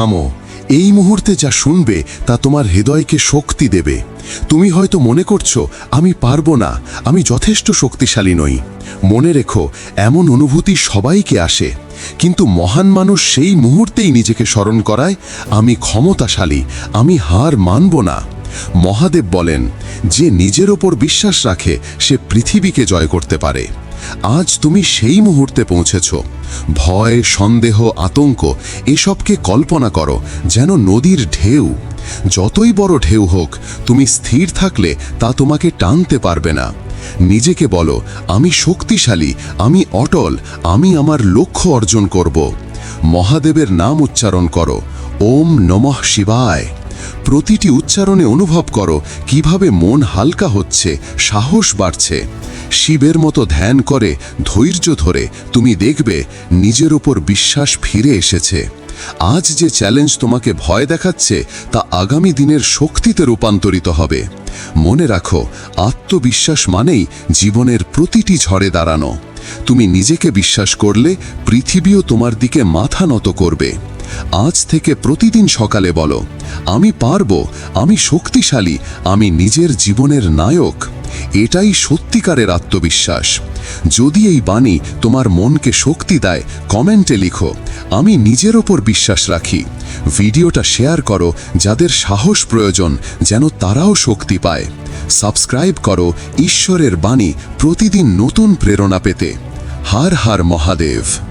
থামো। এই মুহূর্তে যা শুনবে তা তোমার হৃদয়কে শক্তি দেবে। তুমি হয়তো মনে করছ, আমি পারব না, আমি যথেষ্ট শক্তিশালী নই। মনে রেখো, এমন অনুভূতি সবাইকে আসে। কিন্তু মহান মানুষ সেই মুহূর্তেই নিজেকে স্মরণ করায়, আমি ক্ষমতাশালী, আমি হার মানব না। মহাদেব বলেন, যে নিজের ওপর বিশ্বাস রাখে, সে পৃথিবীকে জয় করতে পারে। আজ তুমি সেই মুহূর্তে পৌঁছেছ। ভয়, সন্দেহ, আতঙ্ক, এসবকে কল্পনা করো যেন নদীর ঢেউ। যতই বড় ঢেউ হোক, তুমি স্থির থাকলে তা তোমাকে টানতে পারবে না। নিজেকে বলো, আমি শক্তিশালী, আমি অটল, আমি আমার লক্ষ্য অর্জন করব। মহাদেবের নাম উচ্চারণ করো, ওম নমঃ শিবায়। প্রতিটি উচ্চারণে অনুভব করো কীভাবে মন হালকা হচ্ছে, সাহস বাড়ছে। শিবের মতো ধ্যান করে, ধৈর্য ধরে, তুমি দেখবে নিজের ওপর বিশ্বাস ফিরে এসেছে। আজ যে চ্যালেঞ্জ তোমাকে ভয় দেখাচ্ছে, তা আগামী দিনের শক্তিতে রূপান্তরিত হবে। মনে রাখো, আত্মবিশ্বাস মানেই জীবনের প্রতিটি ঝড়ে দাঁড়ানো। তুমি নিজেকে বিশ্বাস করলে পৃথিবীও তোমার দিকে মাথা নত করবে। আজ থেকে প্রতিদিন সকালে বলো, আমি পারব, আমি শক্তিশালী, আমি নিজের জীবনের নায়ক। এটাই সত্যিকারের আত্মবিশ্বাস। যদি এই বাণী তোমার মনকে শক্তি দেয়, কমেন্টে লিখো, আমি নিজের ওপর বিশ্বাস রাখি। ভিডিওটা শেয়ার করো, যাদের সাহস প্রয়োজন, যেন তারাও শক্তি পায়। সাবস্ক্রাইব করো, ঈশ্বরের বাণী প্রতিদিন নতুন প্রেরণা পেতে। হার হার মহাদেব।